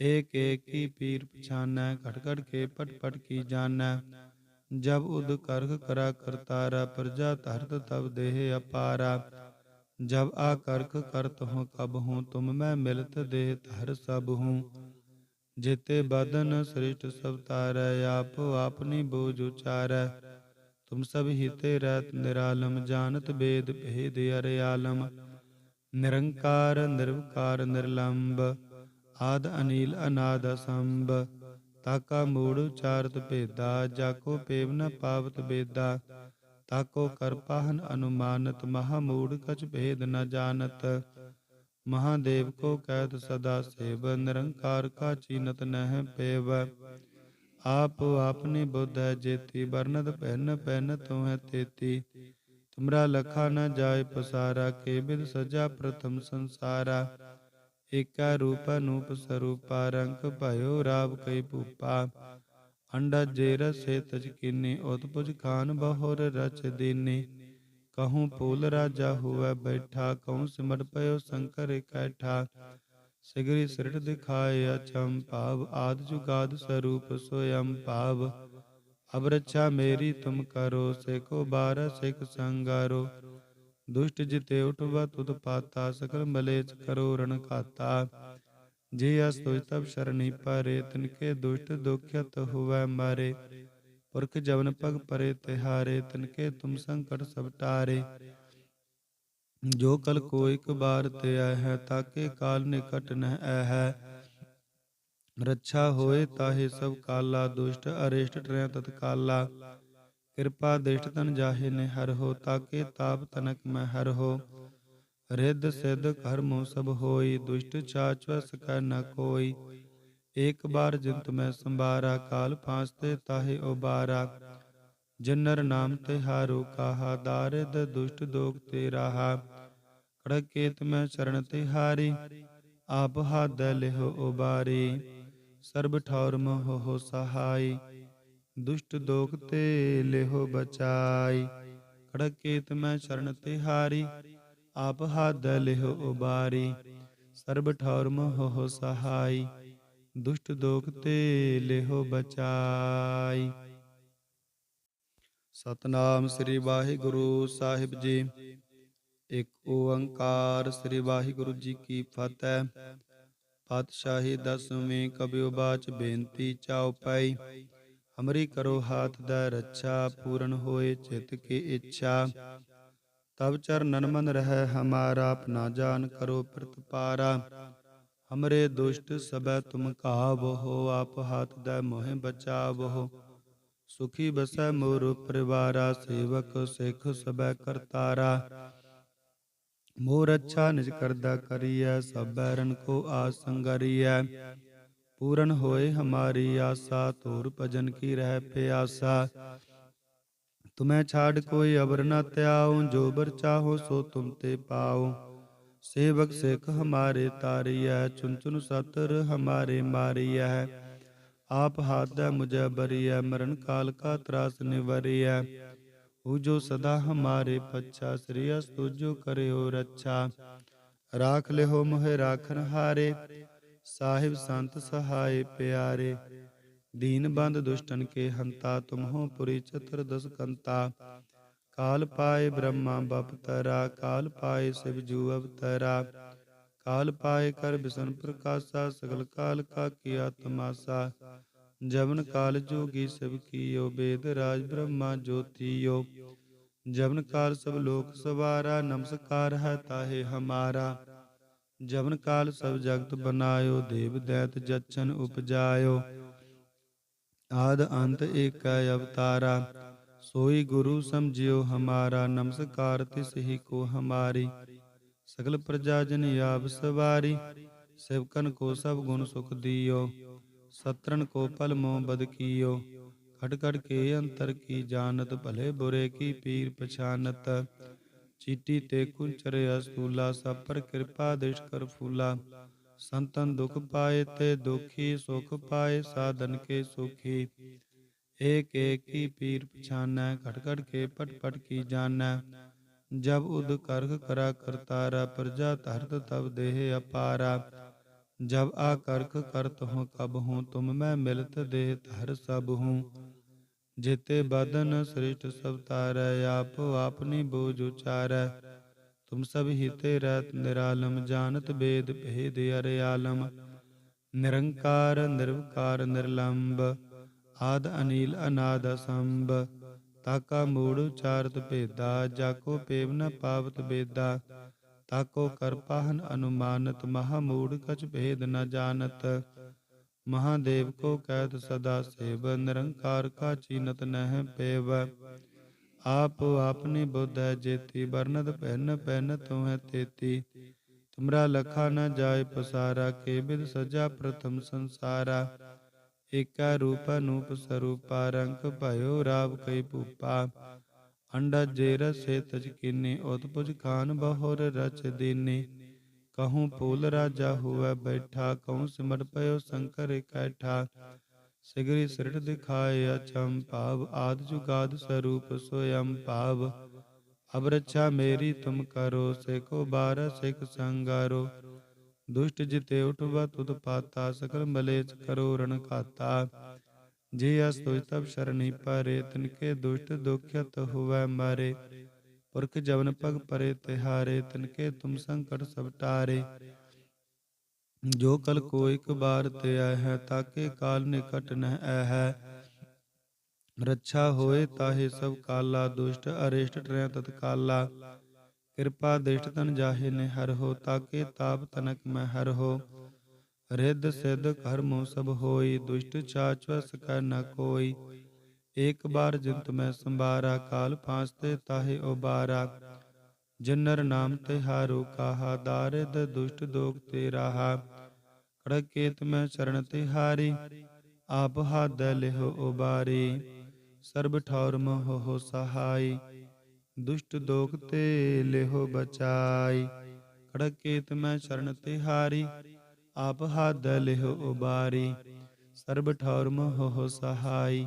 ਏਕ ਏਕ ਕੀ ਪੀਰ ਪਛਾਨੈ ਘਟ ਘਟ ਕੇ ਪਟ ਪਟ ਕੀ ਜਾਣੈ। ਜਬ ਉਦ ਕਰਖ ਕਰਾ ਕਰਤਾਰਾ, ਪ੍ਰਜਾ ਧਰਤ ਤਬ ਦੇਹ ਅਪਾਰਾ। ਜਬ ਆ ਕਰਖ ਕਰਤ ਹੋ ਕਬ ਹੂੰ, ਤੁਮ ਮੈਂ ਮਿਲਤ ਦੇਹ ਧਰ ਸਭ ਹੂੰ। ਜੇਤੇ ਬਦਨ ਸ੍ਰਿਸ਼ਟ ਸਭ ਤਾਰੈ, ਆਪ ਆਪਨੀ ਬੋਝ ਉਚਾਰੈ। ਤੁਮ ਸਭ ਹਿਤੇ ਰਹਿਤ ਨਿਰਾਲਮ, ਜਾਣਤ ਬੇਦ ਭੇਦ ਅਰਿਆਲਮ। ਨਿਰੰਕਾਰ, ਨਿਰਵਕਾਰ, ਨਿਰਲੰਬ। ਆਦ ਅਨੀਲ ਅਨਾਦ ਸੰਭ, ਤਾਕਾ ਮੂੜ ਉਚਾਰਤ ਭੇਦਾ, ਜਾਕੋ ਪੇਵ ਨ ਪਾਵਤ ਬੇਦਾ, ਤਾਕੋ ਕਰਪਾਹਨ ਅਨੁਮਾਨਤ, ਮਹਾ ਮੂੜ ਕਛ ਭੇਦ ਨ ਜਾਣਤ। ਮਹਾਦੇਵ ਕੋ ਕਹਿਤ ਸਦਾ ਸੇਵ, ਨਿਰੰਕਾਰ ਕਾ ਚੀਨਤ ਨਹਿ ਪੇਵ। ਆਪ ਆਪਨੇ ਬੁੱਧ ਹੈ ਜੇਤੀ ਵਰਨਤ ਪਹਿਨ ਪਹਿਨ ਤੋਹਿ ਤੇਤੀ। ਤੁਮਰਾ ਲਖਾ ਨ ਜਾਏ ਪਸਾਰਾ, ਕੇ ਬਿਦ ਸਜਾ ਪ੍ਰਥਮ ਸੰਸਾਰਾ। ਏਕਾ ਰੂਪ ਅਨੂਪ ਸਰੂਪਾ ਰੰਗ ਭਇਓ ਰਾਵ ਕਈ ਭੂਪਾ। ਅੰਡਾ ਜੇ ਰਸੇ ਤਜ ਕੀਨੀ ਉਤਪੁਜ ਖਾਨ ਬਹੁਰ ਰਚ ਦੀਨੀ। ਕਹੂੰ ਪੂਲ ਰਾਜਾ ਹੋਵੇ ਬੈਠਾ, ਕਹੂੰ ਸਿਮਟ ਪਇਓ ਸ਼ੰਕਰ ਇਕੱਠਾ ਸਿਗਰੀ ਸਿਰਟ ਦਿਖਾਏ ਅਚੰ ਭਾਵ, ਆਦ ਜੁਗਾਦ ਸਰੂਪ ਸੋਯੰ ਭਾਵ। ਅਬ ਰੱਛਾ ਮੇਰੀ ਤੁਮ ਕਰੋ, ਸੇਖੋ ਬਾਰ ਸਿਖ ਸੰਗਾਰੋ। ਦੁਸ਼ਟ ਜਿਤੇ ਉਠਵਾ ਤੁਧ ਪਾਤਾ, ਸਕਲ ਮਲੇਚ ਕਰੋ ਰਣ ਘਾਤਾ। ਜੇ ਅਸ ਤੋਇ ਤਬ ਸ਼ਰਣੀ ਪਰੇ, ਤਿਨਕੇ ਦੁਸ਼ਟ ਦੁਖਿਤ ਹੋਵੇ ਮਾਰੇ। ਪੁਰਖ ਜਵਨ ਪਗ ਪਰੇ ਤਿਹਾਰੇ, ਤਿਨਕੇ ਤੁਮ ਸੰਕਟ ਸਭ ਟਾਰੇ। ਜੋ ਕਲ ਕੋ ਇਕ ਬਾਰ ਤੇ ਆਇ ਹੈ, ਤਾਕੇ ਕਾਲ ਨਿਕਟ ਨਹਿ ਐ ਹੈ। ਰੱਛਾ ਹੋਏ ਤਾਹੇ ਸਭ ਕਾਲਾ, ਦੁਸ਼ਟ ਅਰਿਸ਼ਟ ਟਰੈ ਤਤਕਾਲਾ। ਕਿਰਪਾ ਦ੍ਰਿਸ਼ਟ ਤਨ ਜਾਹੇ ਨੇ ਹਰ ਹੋ, ਤਾਕੇ ਤਾਪ ਤਨਕ ਮੈਂ ਹਰ ਹੋ। ਰਿੱਧ ਸਿੱਧ ਕਰਮੋ ਸਭ ਹੋਈ, ਦੁਸ਼ਟ ਚਾਚਵ ਸਕੈ ਨ ਕੋਈ। ਏਕ ਬਾਰ ਜਿੰਤ ਮੈਂ ਸੰਭਾਰਾ, ਕਾਲ ਪਾਸਤੇ ਤਾਹੇ ਉਬਾਰਾ। ਜਨਰ ਨਾਮ ਤੇ ਹਾਰੋ ਕਾਹਾ, ਦਾਰਿਦ ਦੁਸ਼ਟ ਦੋਖ ਤੇ ਰਾਹਾ ਕੜਕੇਤ ਮੈਂ ਚਰਨ ਤੇ ਹਾਰੀ ਆਪ ਹਾਦ ਲਿਹੁ ਉਬਾਰੀ। ਸਰਬ ਠੌਰ ਮੋਹ ਹੋ ਸਹਾਈ। ਦੁਸ਼ਟ ਦੋਖ ਤੇ ਲਿਹੁ ਬਚਾਈ। ਕੜਕੇਤ ਮੈਂ ਚਰਨ ਤੇ ਆਪ ਹਾਦ ਲਿਹੁ ਉਬਾਰੀ। ਸਰਬ ਠੌਰ ਮੋਹ ਸਹਾਈ, ਦੁਸ਼ਟ ਦੋਖ ਤੇ ਲਿਹੁ ਬਚਾਈ। ਸਤਨਾਮ ਸ੍ਰੀ ਵਾਹਿਗੁਰੂ ਸਾਹਿਬ ਜੀ। ਇੱਕ ਓੰਕਾਰ ਸ੍ਰੀ ਵਾਹਿਗੁਰੂ ਜੀ ਕੀ ਫਤਿਹ। ਪਾਤਸ਼ਾਹੀ ਦਸਵੇਂ ਕਬਿਓ ਬਾਚ ਬੇਨਤੀ ਚਾਉ ਪਾਈ। ਹਮਰੀ ਕਰੋ ਹਾਥ ਦਾ ਰੱਛਾ, ਪੂਰਨ ਹੋਏ ਚਿਤ ਕੀ ਇੱਛਾ। ਤਬ ਚਰਨਨ ਮਨ ਰਹਿ, ਹਮਾਰਾ ਆਪਣਾ ਜਾਨ ਕਰੋ ਪ੍ਰਤਪਾਰਾ। ਹਮਰੇ ਦੁਸ਼ਟ ਸਬੈ ਤੁਮ ਹੋ, ਆਪ ਹਾਥ ਦਾ ਮੋਹਿ ਬਚਾਵੋ ਸੁਖੀ ਬਸੈ ਮੋਰ ਪਰਿਵਾਰਾ, ਸੇਵਕ ਸਿੱਖ ਸਬੈ ਕਰਤਾਰਾ। ਮੋਰ ਅੱਛਾ ਨਿਜ ਕਰਦਾ ਕਰੀਐ ਸਭੈ ਰਨ ਕੋ ਆਸ ਸੰਗਰੀਐ। ਪੂਰਨ ਹੋਏ ਹਮਾਰੀ ਆਸਾ ਤੋਰ ਭਜਨ ਕੀ ਰਹਿ ਪਿਆਸਾ। ਤੁਮੈ ਛਾੜ ਕੋਈ ਅਵਰ ਨ ਤਿਆਉ, ਜੋ ਬਰ ਚਾਹੋ ਸੋ ਤੁਮ ਤੇ ਪਾਉ। ਸੇਵਕ ਸਿਖ ਹਮਾਰੇ ਤਾਰੀਐ ਚੁਨ ਚੁਨ ਸਤਰ ਹਮਾਰੇ ਮਾਰੀਐ। ਆਪ ਹਾਦੈ ਮੁਝੈ ਬਰੀਐ, ਮਰਨ ਕਾਲ ਕਾ ਤਰਾਸ ਨਿਵਰੀਐ। ਹੂ ਜੋ ਸਦਾ ਹਮਾਰੇ ਪੱਛਾ, ਸ੍ਰੀ ਅਸਤੁਜੋ ਕਰਿਓ ਰੱਛਾ। ਰਾਖ ਲਿਓ ਮੋਹਿ ਰਾਖਨ ਹਾਰੇ ਸਾਹਿਬ ਸੰਤ ਸਹਾਏ ਪਿਆਰੇ ਦੀਨ ਬੰਦ ਦੁਸ਼ਟਨ ਕੇ ਹੰਤਾ ਤੁਮ ਹੋ ਪੁਰੀ ਚਤੁਰ ਦਸ ਕੰਤਾ ਕਾਲ ਪਾਏ ਬ੍ਰਹਮਾ ਬਪਤਰਾ ਕਾਲ ਪਾਏ ਸਿਵ ਜੂ ਅਵਤਰਾ ਕਾਲ ਪਾਏ ਕਰ ਬਿਸ਼ਨ ਪ੍ਰਕਾਸ਼ਾ ਸਗਲ ਕਾਲ ਕਾ ਕੀਆ ਤਮਾਸਾ ਜਵਨ ਕਾਲ ਜੋਗੀ ਸਭ ਕੀਓ ਬੇਦ ਰਾਜ ਬ੍ਰਹਮਾ ਜੋਤੀਓ ਜਵਨ ਕਾਲ ਸਭ ਲੋਕ ਸਵਾਰਾ ਨਮਸਕਾਰ ਹੈ ਤਾਹੇ ਹਮਾਰਾ ਜਵਨ ਕਾਲ ਸਭ ਜਗਤ ਬਨਾਇਓ, ਦੇਵ ਦੈਤ ਜਚਨ ਉਪਜਾਇਓ। ਆਦ ਅੰਤ ਏਕੈ ਅਵਤਾਰਾ, ਸੋਈ ਗੁਰੂ ਸਮਝਿਓ ਹਮਾਰਾ, ਨਮਸਕਾਰ ਤਿਸ ਹੀ ਕੋ ਹਮਾਰੀ। ਸਗਲ ਪ੍ਰਜਾ ਜਨ ਆਪ ਸਵਾਰੀ, ਸੇਵਕਨ ਕੋ ਸਭ ਗੁਣ ਸੁਖ ਦਿਓ। ਸਤਰਨ ਕੋ ਪਲ ਮੋ ਬਦ ਕੀਓ। ਖਟ ਖਟ ਕੇ ਅੰਤਰ ਕੀ ਜਾਣਤ, ਭਲੇ ਬੁਰੇ ਕੀ ਪੀਰ ਪਛਾਨਤ। ਚੀਟੀ ਤੇ ਕੁੰਚਰਿਆ ਸਤੂਲਾ ਸਭ ਪਰ ਕਿਰਪਾ ਦਿਸ਼ ਕਰ ਫੂਲਾ ਸੰਤਨ ਦੁਖ ਪਾਏ ਤੇ ਦੁਖੀ ਸੁਖ ਪਾਏ ਸਾਧਨ ਕੇ ਸੁਖੀ ਏਕ ਏਕ ਕੀ ਪੀਰ ਪਛਾਨੈ ਘਟ ਘਟ ਕੇ ਪਟ ਪਟ ਕੀ ਜਾਣੈ ਜਬ ਉਦ ਕਰਖ ਕਰਾ ਕਰਤਾਰਾ ਪ੍ਰਜਾ ਧਰਤ ਤਬ ਦੇਹ ਅਪਾਰਾ ਜਬ ਆ ਕਰਖ ਕਰਤ ਹੋ ਕਬ ਹੂੰ ਤੁਮ ਮੈਂ ਮਿਲਤ ਦੇਹ ਧਰ ਜਿਤੇ ਬਦਨ ਸ੍ਰਿਸ਼ਟ ਸਭ ਤਾਰੈ ਆਪ ਆਪਨੀ ਬੋਝ ਉਚਾਰੈ। ਤੁਮ ਸਭ ਹਿਤੇ ਰਤ ਨਿਰਾਲਮ, ਜਾਣਤ ਬੇਦ ਭੇਦ ਅਰ ਆਲਮ। ਨਿਰੰਕਾਰ, ਨਿਰਵਕਾਰ ਨਿਰਲੰਭ ਆਦ ਅਨੀਲ, ਅਨਾਦ ਅਸੰਭ। ਤਾਕਾ ਮੂੜ ਉਚਾਰਤ ਭੇਦਾ, ਜਾਕੋ ਪੇਵ ਨ ਪਾਵਤ ਬੇਦਾ। ਤਾਕੋ ਕਰਪਾਹਨ ਅਨੁਮਾਨਤ, ਮਹਾ ਮੂੜ ਕਛ ਭੇਦ ਨ ਜਾਣਤ। महादेव को कैद सदा सेव, निरंकार का चीनत नह पेव। आप आपनी बुद्ध है जेती बरनत पहन पहन तुम्हें तेती। तुमरा लखा न जाय पसारा, के बिद सजा प्रथम संसारा। एका रूप अनूप स्वरूपा रंग भयो राव कई भूपा अंडा जेर से तज किन्नी उत्पुज खान बहुर रच दीनी। ਕਹੂੰ ਪੂਲ ਰਾਜਾ ਹੋਵੇ ਬੈਠਾ ਕਹੂੰ ਸਿਮਰ ਪਇਓ ਸੰਕਰ ਇਕੈਠਾ ਸਿਗਰੀ ਸਿਰਟ ਦਿਖਾਏ ਅਚਮ ਭਾਵ ਆਦ ਜੁਗਾਦ ਸਰੂਪ ਸੋਯਮ ਭਾਵ ਅਬ ਰੱਛਾ ਮੇਰੀ ਤੁਮ ਕਰੋ ਸੇਕੋ ਬਾਰ ਸਿਕ ਸੰਗਾਰੋ ਦੁਸ਼ਟ ਜਿਤੇ ਉਠਵਾ ਤੁਧ ਪਾਤਾ ਸਕਲ ਮਲੇਚ ਕਰੋ ਰਣ ਖਾਤਾ ਜੇ ਅਸ ਤੁਜ ਤਬ ਸ਼ਰਣੀ ਪਰੇ ਤਿਨਕੇ ਦੁਸ਼ਟ ਦੁਖਿਤ ਹੋਵੇ ਮਾਰੇ ਪੁਰਖ ਜਵਨ ਪਗ ਪਰੇ ਤਿਹਾਰੇ, ਤਿਨਕੇ ਤੁਮ ਸੰਕਟ ਸਭ ਟਾਰੇ। ਜੋ ਕਲ ਕੋ ਇੱਕ ਬਾਰ ਤੇ ਆਇ ਹੈ, ਤਾਕੇ ਕਾਲ ਨਿਕਟ ਨਹਿ ਆਇ ਹੈ। ਰੱਛਾ ਹੋਏ ਤਾਹੇ ਸਭ ਕਾਲਾ, ਦੁਸ਼ਟ ਅਰਿਸ਼ਟ ਟਰੈ ਤਤ ਕਾਲਾ ਕਿਰਪਾ ਦੇਸ਼ਟ ਤਨ ਜਾਹੇ ਨੇ ਹਰ ਹੋ, ਤਾਕੇ ਤਾਪ ਤਨਕ ਮੈਂ ਹਰ ਹੋ। ਰਿੱਧ ਸਿੱਧ ਕਰਮੋ ਸਭ ਹੋਈ, ਦੁਸ਼ਟ ਚਾਚਵਸ ਕੋਈ। ਏਕ ਬਾਰ ਜਗਤ ਮੈਂ ਸੰਭਾਰਾ, ਕਾਲ ਫਾਂਸ ਤੇ ਤਾਹੇ ਉਬਾਰਾ। ਜਨਰ ਨਾਮ ਤੇ ਹਾਰੂ ਕਾਹਾ, ਦਾਰਿਦ ਦੁਸ਼ਟ ਦੋਖ ਤੇ ਰਾਹਾ। ਕੜਕੇਤ ਮੈਂ ਚਰਨ ਤੇ ਹਾਰੀ, ਆਪ ਹਾਦ ਲਿਹੁ ਬਾਰੀ ਸਰਬ ਠੌਰ ਮੋ ਹੋ ਸਹਾਈ, ਦੁਸ਼ਟ ਦੋਖ ਤੇ ਲਿਹੁ ਬਚਾਈ। ਖੜਕੇਤ ਮੈਂ ਚਰਨ ਤਿਹਾਰੀ ਆਪ ਹਾਦ ਲਿਹੁ ਬਾਰੀ ਸਰਬ ਠੌਰ ਮੋਹ ਸਹਾਈ